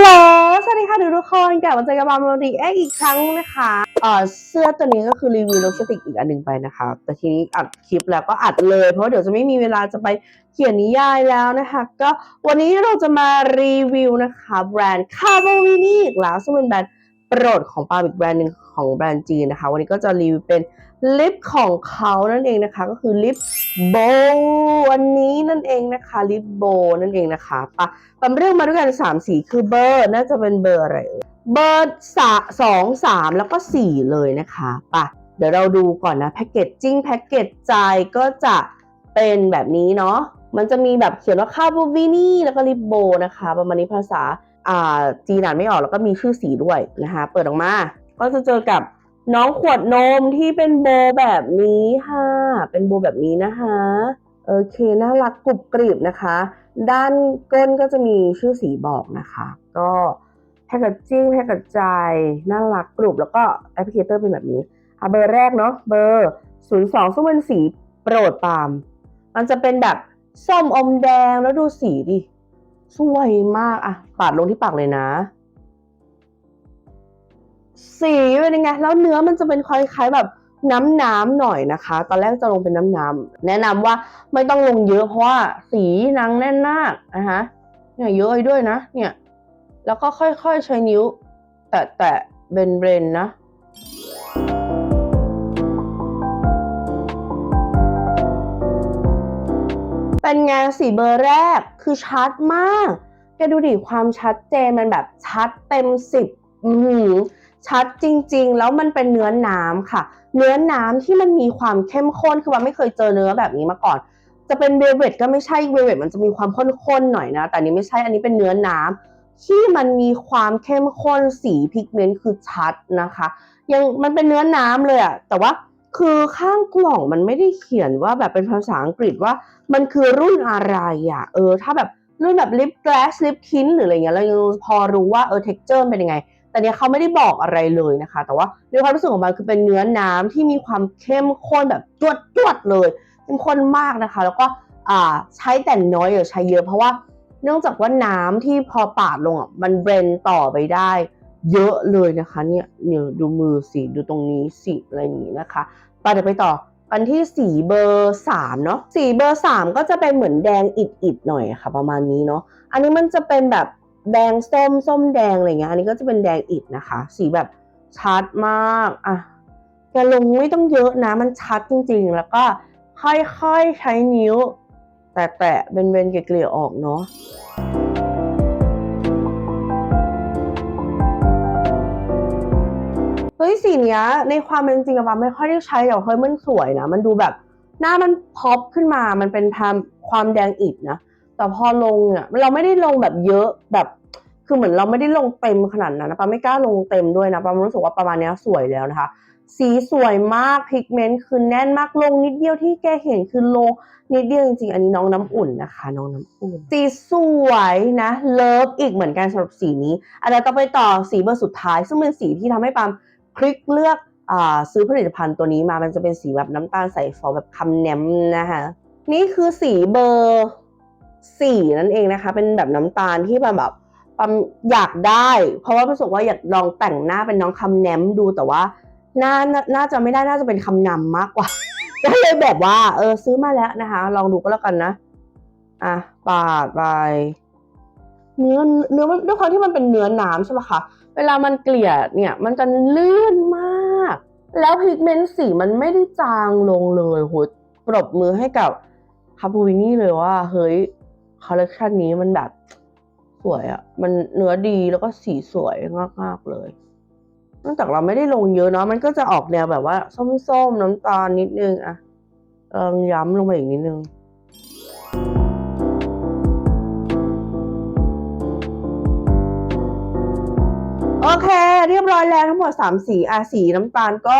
ลโหล สวัสดีค่ะทุกคนกลับมาเจอกับบาโมดีเอ็กอีกครั้งนะคะเอ่อเสื้อตัวนี้ก็คือรีวิวโลจิสติกอีกอันหนึ่งไปนะคะ แต่ทีนี้อัดคลิปแล้วก็อัดเลย เพราะเดี๋ยวจะไม่มีเวลาจะไปเขียนนิยายแล้วนะคะ ก็วันนี้เราจะมารีวิวนะคะ แบรนด์คาร์โบวินี่อีกแล้วซึ่งเป็นแบรนด์ โปรดของปาอีกแบรนด์หนึ่งของแบรนด์จีนนะคะ วันนี้ก็จะรีวิวเป็นลิปของเขานั่นเองนะคะ ก็คือลิปโบวันนี้นั่นเองนะคะลิปโบนั่นเองนะคะปะตำเรื่องมาด้วยกันสามสีคือเบอร์น่าจะเป็นเบอร์อะไรเบอร์สาสองสามแล้วก็สี่เลยนะคะปะเดี๋ยวเราดูก่อนนะแพ็กเกจจิ้งแพ็กเกจใจายก็จะเป็นแบบนี้เนาะมันจะมีแบบเขียนว่าคาบูวินี่แล้วก็ลิปโบนะคะ ประมาณนี้ภาษา จีนอ่านไม่ออกแล้วก็มีชื่อสีด้วยนะคะ เปิดออกมา ก็จะเจอกับน้องขวดนมที่เป็นโบแบบนี้ค่ะ เป็นโบแบบนี้นะคะโอเคน่ารักกรุบกริบนะคะ ด้านก้นก็จะมีชื่อสีบอกนะคะ ก็แพ็กเกจจิ้งแพ็กเกจใจน่ารักกรุบแล้วก็แอปพลิเคเตอร์เป็นแบบนี้อะเบอร์แรกเนาะเบอร์ 02ซึ่งเป็นสีโปรดปาม มันจะเป็นแบบส้มอมแดงแล้วดูสีดิ สวยมากอะปาดลงที่ปากเลยนะ สีเป็นยังไง แล้วเนื้อมันจะเป็นคล้ายๆแบบน้ำน้ำๆหน่อยนะคะ ตอนแรกจะลงเป็นน้ำน้ำๆแนะนำว่าไม่ต้องลงเยอะเพราะว่าสีนางแน่นมากนะคะเนี่ยเยอะด้วยนะ เนี่ย แล้วก็ค่อยๆใช้นิ้ว แตะแตะเบนเบนๆนะ เป็นไงสีเบอร์แรกคือชัดมากแกดูดิความชัดเจนมันแบบชัดเต็มสิบชัดจริง ๆ แล้วมันเป็นเนื้อน้ำค่ะ เนื้อน้ำที่มันมีความเข้มข้นคือมันไม่เคยเจอเนื้อแบบนี้มาก่อน จะเป็นเวเวตก็ไม่ใช่เวเวตมันจะมีความข้นๆหน่อยนะ แต่นนี้ไม่ใช่อันนี้เป็นเนื้อน้ำที่มันมีความเข้มข้นสีพิกเมนต์คือชัดนะคะ ยังมันเป็นเนื้อน้ำเลยอะแต่ว่า คือข้างกล่องมันไม่ได้เขียนว่าแบบเป็นภาษาอังกฤษว่า มันคือรุ่นอะไรอะเออ ถ้าแบบรุ่นแบบลิปแกลสลิปคินหรืออะไรเงี้ยเรายังพอรู้ว่าเออเท็กเจอร์เป็นยังไง แต่เนี้ยเขาไม่ได้บอกอะไรเลยนะคะ แต่ว่าในความรู้สึกของมันคือเป็นเนื้อน้ำที่มีความเข้มข้นแบบจวดจวดๆเลยเข้มข้นมากนะคะ แล้วก็อ่าใช้แต่น้อยอย่าใช้เยอะเพราะว่าเนื่องจากว่าน้ำที่พอปาดลงอะมันเบรนต่อไปได้ เยอะเลยนะคะเนี่ยเนี่ยดูมือสิดูตรงนี้สิอะไรอย่างนี้นะคะไปเดี๋ยวไปต่ออันที่สีเบอร์สามเนาะสีเบอร์สามก็จะเป็นเหมือนแดงอิดๆหน่อยค่ะ ประมาณนี้เนาะอันนี้มันจะเป็นแบบแดงส้มส้มแดงอะไรเงี้ยอันนี้ก็จะเป็นแดงอิดนะคะ สีแบบชัดมากอะแกลงไม่ต้องเยอะนะ มันชัดจริงๆ แล้วก็ค่อยๆใช้นิ้ว แตะๆเบนๆเกลี่ยๆออกเนาะ เฮ้ยสีเนี้ยในความเป็นจริงอะปาไม่ค่อยได้ใช้แต่เฮ้ยมันสวยนะ มันดูแบบหน้ามันพอปขึ้นมา มันเป็นความความแดงอิดนะ แต่พอลงเนี่ยเราไม่ได้ลงแบบเยอะแบบ คือเหมือนเราไม่ได้ลงเต็มขนาดนั้นนะปาไม่กล้าลงเต็มด้วยนะปารู้สึกว่าประมาณนี้สวยแล้วนะคะ สีสวยมากพิกเมนต์คือแน่นมากลงนิดเดียวที่แกเห็นคือลงนิดเดียวจริงๆอันนี้น้องน้ำอุ่นนะคะ น้องน้ำอุ่น สีสวยนะเลิฟอีกเหมือนกันสำหรับสีนี้อันนี้ต่อไปต่อสีเบอร์สุดท้าย ซึ่งเป็นสีที่ทำให้ปาม คลิกเลือกอซื้อผลิตภัณฑ์ตัวนี้มามันจะเป็นสีแบบน้ำตาลใสฟอแบบคำแนมนะคะนี่คือสีเบอร์สี่นั่นเองนะคะ เป็นแบบน้ำตาลที่แบบแบบปั๊มอยากได้ เพราะว่ารู้สึกว่าอยากลองแต่งหน้าเป็นน้องคำแนมดูแต่ว่าน่าน่าน่าจะไม่ได้น่าจะเป็นคำนำมากกว่าก็เลยแบบว่า เออซื้อมาแล้วนะคะ ลองดูก็แล้วกันนะอะปาดไปเนื้อเนื้อด้วยความที่มันเป็นเนื้อน้ำใช่ไหมคะ วลามันเกลี่ยเนี่ยมันจะลื่นมาก แล้วพิกเมนต์สีมันไม่ได้จางลงเลยโหปรบมือให้กับคาปูวินี่เลยว่า เฮ้ยคอลเลคชันนี้มันแบบสวยอะมันเนื้อดีแล้วก็สีสวยมากๆเลยนอกจากเราไม่ได้ลงเยอะเนาะมันก็จะออกแนวแบบว่า ส้มๆน้ำตาลนิดนึงอะเอิงย้ำลงไปอีกนิดนึง โอเค เรียบร้อยแล้วทั้งหมดสามสีอะสีน้ำตาลก็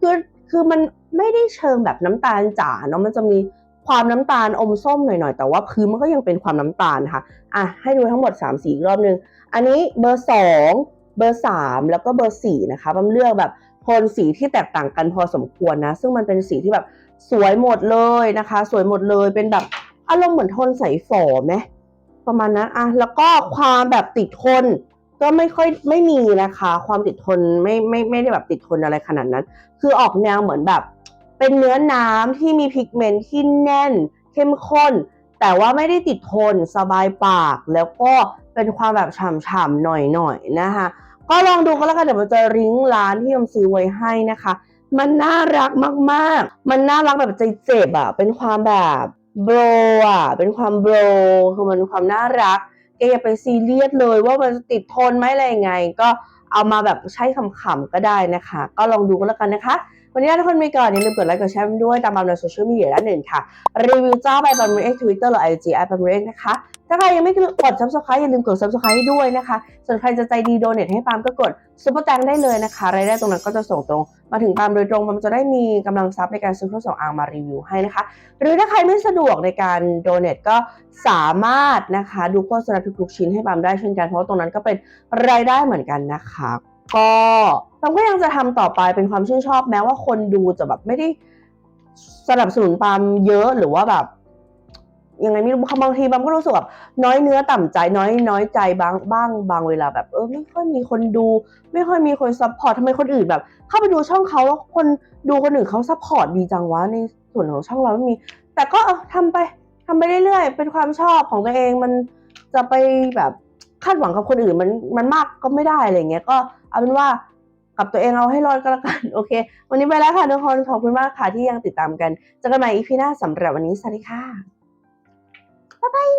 คือคือมันไม่ได้เชิงแบบน้ำตาลจ๋าเนาะมันจะมีความน้ำตาลอมส้มหน่อยๆ แต่ว่าพื้นมันก็ยังเป็นความน้ำตาลค่ะอะให้ดูทั้งหมดสามสีอีกรอบนึง อันนี้เบอร์สองเบอร์สามแล้วก็เบอร์สี่นะคะบัมเลือกแบบโทนสีที่แตกต่างกันพอสมควรนะ ซึ่งมันเป็นสีที่แบบสวยหมดเลยนะคะ สวยหมดเลยเป็นแบบอารมณ์เหมือนโทนใสฝอไหมประมาณนั้นอะแล้วก็ความแบบติดทน ก็ไม่ค่อยไม่มีนะคะ ความติดทนไม่ไม่ไม่ได้แบบติดทนอะไรขนาดนั้น คือออกแนวเหมือนแบบ เป็นเนื้อน้ำที่มีพิกเมนต์ที่แน่น เข้มข้น แต่ว่าไม่ได้ติดทนสบายปากแล้วก็เป็นความแบบฉ่ำๆหน่อยๆนะคะก็ลองดูก็แล้วกันเดี๋ยวมันจะริ้งร้านที่ยมซื้อไว้ให้นะคะ มันน่ารักมากๆ มันน่ารักแบบใจเจ็บอะเป็นความแบบโบรอะเป็นความโบรคือมันความน่ารัก แกอย่าไปซีเรียสเลยว่ามันติดทนไหมอะไรยังไง ก็เอามาแบบใช้ขำๆก็ได้นะคะ ก็ลองดูก็แล้วกันนะคะ วันนี้ทุกคนไปก่อนอย่าลืมกดไลค์กดแชร์ด้วยตามบามในโซเชียลมีเดียด้านอื่นค่ะ รีวิวเจ้าไปบัมเอ็กทวิตเตอร์หรือไอจีไอบัมเอ็กนะคะ ถ้าใครยังไม่กด subscribe อย่าลืมกด subscribe ให้ด้วยนะคะ ส่วนใครจะใจดีโดเนทให้ปามก็กดซุปเปอร์แตงได้เลยนะคะรายได้ตรงนั้นก็จะส่งตรง มาถึงปามโดยตรงปามจะได้มีกำลังทรัพย์ในการซื้อเครื่องสำอางมารีวิวให้นะคะ หรือถ้าใครไม่สะดวกในการโดเนทก็สามารถนะคะ ดูโฆษณาทุกๆชิ้นให้ปามได้เช่นกันเพราะว่าตรงนั้นก็เป็นรายได้เหมือนกันนะคะ ก็ปาล์มก็ยังจะทำต่อไปเป็นความชื่นชอบแม้ว่าคนดูจะแบบไม่ได้สนับสนุนปามเยอะหรือว่าแบบยังไงไม่รู้บางทีบางก็รู้สึกแบบน้อยเนื้อต่ำใจน้อยน้อยใจบางบ้างบางเวลาแบบเออไม่ค่อยมีคนดู ไม่ค่อยมีคนซัพพอร์ตทำไมคนอื่นแบบ เข้าไปดูช่องเขาแล้วคนดูคนอื่นเขาซัพพอร์ตดีจังวะในส่วนของช่องเราไม่มี แต่ก็เออทำไปทำไปเรื่อยๆเป็นความชอบของตัวเองมันจะไปแบบ คาดหวังกับคนอื่นมันมันมากก็ไม่ได้อะไรเงี้ยก็เอาเป็นว่ากับตัวเองเอาให้รอดก็แล้วกันโอเค วันนี้ไปแล้วค่ะทุกคนขอบคุณมากค่ะที่ยังติดตามกันเจอกันใหม่อีพีหน้าสำหรับวันนี้สวัสดีค่ะบ๊ายบาย